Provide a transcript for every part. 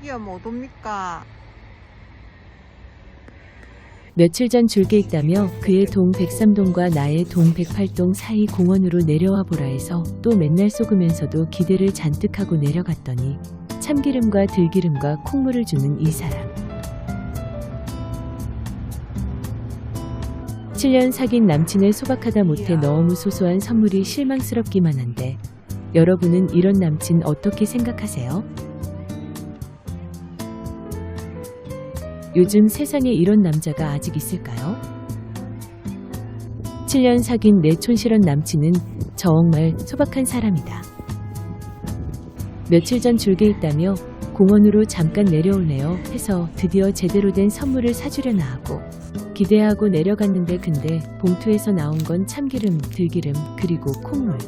하면 못 옵니까? 며칠 전 줄게 있다며 그의 동 103동과 나의 동 108동 사이 공원으로 내려와 보라 해서 또 맨날 속으면서도 기대를 잔뜩 하고 내려갔더니 참기름과 들기름과 콩물을 주는 이 사람. 7년 사귄 남친을 소박하다 못해 너무 소소한 선물이 실망스럽기만 한데 여러분은 이런 남친 어떻게 생각하세요? 요즘 세상에 이런 남자가 아직 있을까요? 7년 사귄 내 촌스런 남친은 정말 소박한 사람이다. 며칠 전 줄게 있다며 공원으로 잠깐 내려올래요 해서 드디어 제대로 된 선물을 사주려나 하고 기대하고 내려갔는데 근데 봉투에서 나온 건 참기름, 들기름, 그리고 콩물.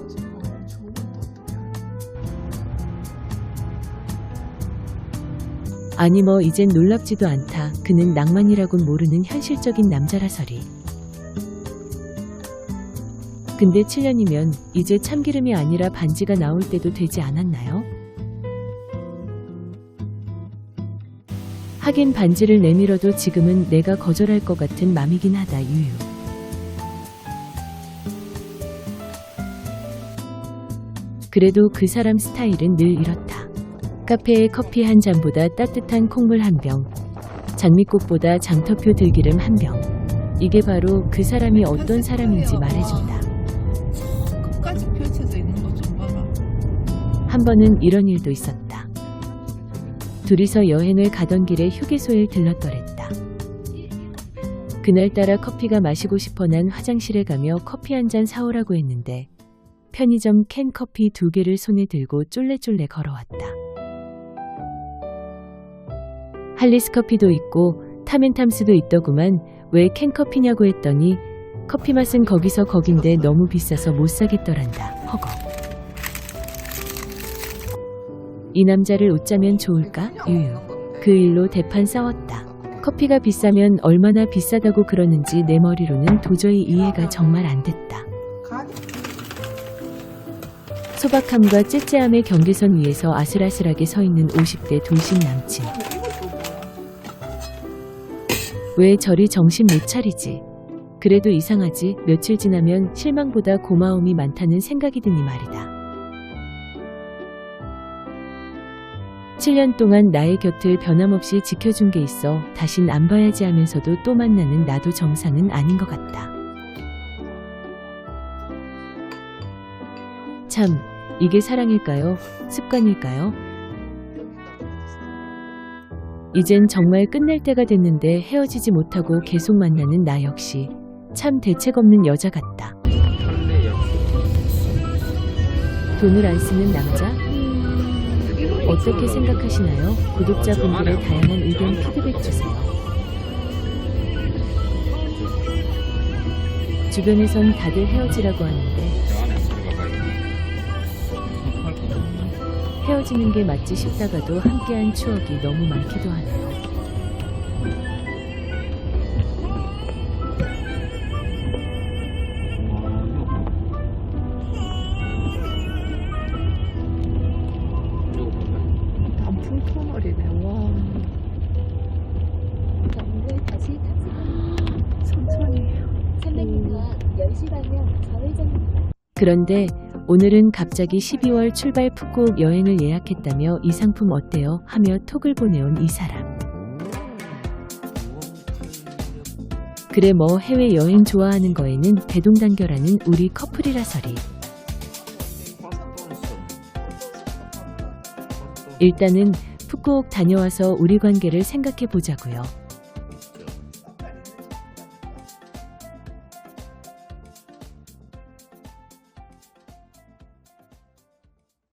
아니 뭐 이젠 놀랍지도 않다. 그는 낭만이라곤 모르는 현실적인 남자라서리. 근데 7년이면 이제 참기름이 아니라 반지가 나올 때도 되지 않았나요? 하긴 반지를 내밀어도 지금은 내가 거절할 것 같은 맘이긴 하다 유유. 그래도 그 사람 스타일은 늘 이렇다. 카페에 커피 한 잔보다 따뜻한 콩물 한 병, 장미꽃보다 장터표 들기름 한 병. 이게 바로 그 사람이 어떤 사람인지 말해준다. 끝까지 펼쳐져 있는 거좀 봐봐. 한 번은 이런 일도 있었다. 둘이서 여행을 가던 길에 휴게소에 들렀더랬다. 그날따라 커피가 마시고 싶어 난 화장실에 가며 커피 한 잔 사오라고 했는데 편의점 캔 커피 두 개를 손에 들고 쫄래쫄래 걸어왔다. 할리스 커피도 있고 타멘탐스도 있더구만 왜 캔커피냐고 했더니 커피 맛은 거기서 거긴데 너무 비싸서 못 사겠더란다. 허거. 이 남자를 웃자면 좋을까? 유유. 그 일로 대판 싸웠다. 커피가 비싸면 얼마나 비싸다고 그러는지 내 머리로는 도저히 이해가 정말 안 됐다. 소박함과 째째함의 경계선 위에서 아슬아슬하게 서 있는 50대 돌싱 남친. 왜 저리 정신 못 차리지? 그래도 이상하지. 며칠 지나면 실망보다 고마움이 많다는 생각이 드니 말이다. 7년 동안 나의 곁을 변함없이 지켜준 게 있어 다신 안 봐야지 하면서도 또 만나는 나도 정상은 아닌 것 같다. 참, 이게 사랑일까요? 습관일까요? 이젠 정말 끝날 때가 됐는데 헤어지지 못하고 계속 만나는 나 역시 참 대책 없는 여자 같다. 돈을 안 쓰는 남자? 어떻게 생각하시나요? 구독자분들의 다양한 의견 피드백 주세요. 주변에선 다들 헤어지라고 하는데 헤어지는 게 맞지 싶다가도 함께한 추억이 너무 많기도 하네요. 단풍 터널이네. 와. 경로에 다시 탑승합니다. 천천히. 300m 10시 방향 좌회전입니다. 그런데 오늘은 갑자기 12월 출발 푸꾸옥 여행을 예약했다며 이 상품 어때요? 하며 톡을 보내온 이 사람. 그래 뭐 해외 여행 좋아하는 거에는 대동단결하는 우리 커플이라서리. 일단은 푸꾸옥 다녀와서 우리 관계를 생각해 보자고요.